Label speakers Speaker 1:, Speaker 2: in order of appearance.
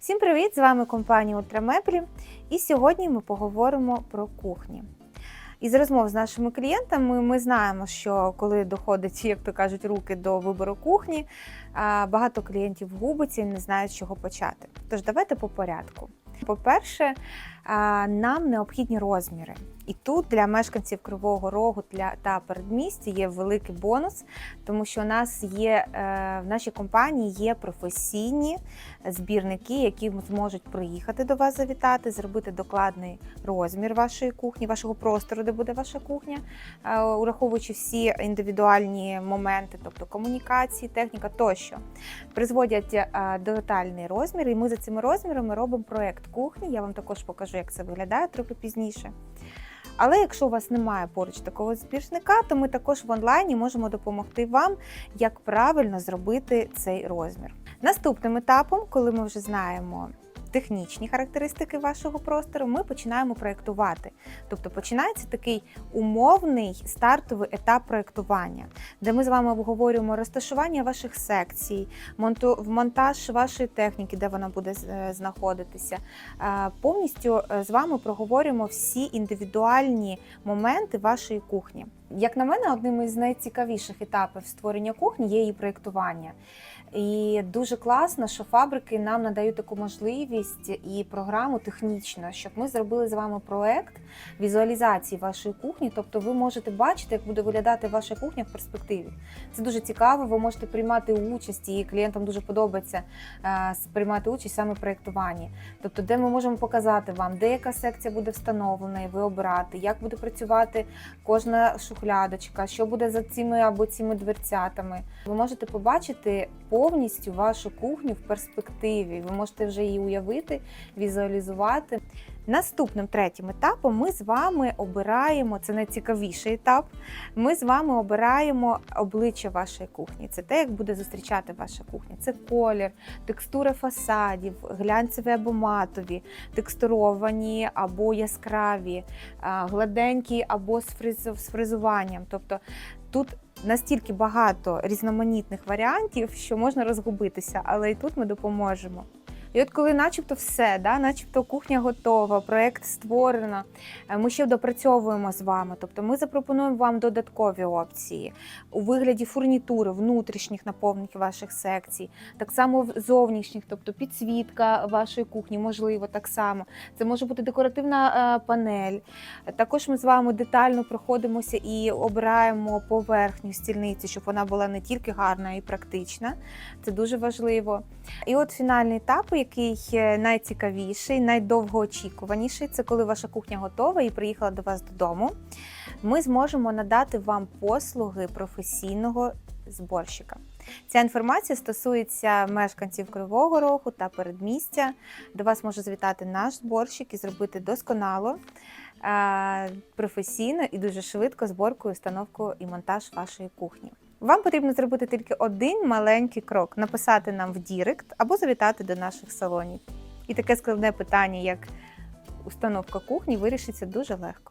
Speaker 1: Всім привіт! З вами компанія Ультрамеблі. І сьогодні ми поговоримо про кухні. Із розмов з нашими клієнтами ми знаємо, що коли доходить, як то кажуть, руки до вибору кухні, багато клієнтів губиться і не знають, з чого почати. Тож давайте по порядку. По-перше, нам необхідні розміри. І тут для мешканців Кривого Рогу та передмістя є великий бонус, тому що у нас є е, в нашій компанії є професійні збірники, які зможуть приїхати до вас завітати, зробити докладний розмір вашої кухні, вашого простору, де буде ваша кухня, е, ураховуючи всі індивідуальні моменти, тобто комунікації, техніка тощо. Призводять е, детальний розмір, і ми за цими розмірами робимо проект кухні. Я вам також покажу, як це виглядає трохи пізніше. Але якщо у вас немає поруч такого збірника, то ми також в онлайні можемо допомогти вам, як правильно зробити цей розмір. Наступним етапом, коли ми вже знаємо технічні характеристики вашого простору, ми починаємо проєктувати. Тобто починається такий умовний стартовий етап проєктування, де ми з вами обговорюємо розташування ваших секцій, монтаж вашої техніки, де вона буде е, знаходитися. Е, Повністю е, з вами проговорюємо всі індивідуальні моменти вашої кухні. Як на мене, одним із найцікавіших етапів створення кухні є її проєктування. І дуже класно, що фабрики нам надають таку можливість і програму технічно, щоб ми зробили з вами проект візуалізації вашої кухні. Тобто, ви можете бачити, як буде виглядати ваша кухня в перспективі. Це дуже цікаво. Ви можете приймати участь, і клієнтам дуже подобається е, приймати участь саме в проєктуванні. Тобто, де ми можемо показати вам, де яка секція буде встановлена, і ви обирати, як буде працювати кожна шухлядочка, що буде за цими або цими дверцятами. Ви можете побачити повністю вашу кухню в перспективі. Ви можете вже її уявити, візуалізувати. Наступним третім етапом ми з вами обираємо це найцікавіший етап. Ми з вами обираємо обличчя вашої кухні. Це те, як буде зустрічати ваша кухня. Це колір, текстура фасадів, глянцеві або матові, текстуровані або яскраві, гладенькі або з фризуванням. Тобто тут настільки багато різноманітних варіантів, що можна розгубитися, але і тут ми допоможемо. І от коли начебто все, да, начебто кухня готова, проект створено, е, ми ще допрацьовуємо з вами. Тобто ми запропонуємо вам додаткові опції у вигляді фурнітури, внутрішніх наповнень ваших секцій, так само зовнішніх, тобто підсвітка вашої кухні, можливо, так само. Це може бути декоративна е, панель. Також ми з вами детально проходимося і обираємо поверхню стільниці, щоб вона була не тільки гарна, а й практична. Це дуже важливо. І от фінальний етап, який найцікавіший, найдовгоочікуваніший, це коли ваша кухня готова і приїхала до вас додому. Ми зможемо надати вам послуги професійного зборщика. Ця інформація стосується мешканців Кривого Рогу та передмістя. До вас може завітати наш зборщик і зробити досконало, е, професійно і дуже швидко зборку, установку і монтаж вашої кухні. Вам потрібно зробити тільки один маленький крок: написати нам в Дірект або завітати до наших салонів. І таке складне питання, як установка кухні, вирішиться дуже легко.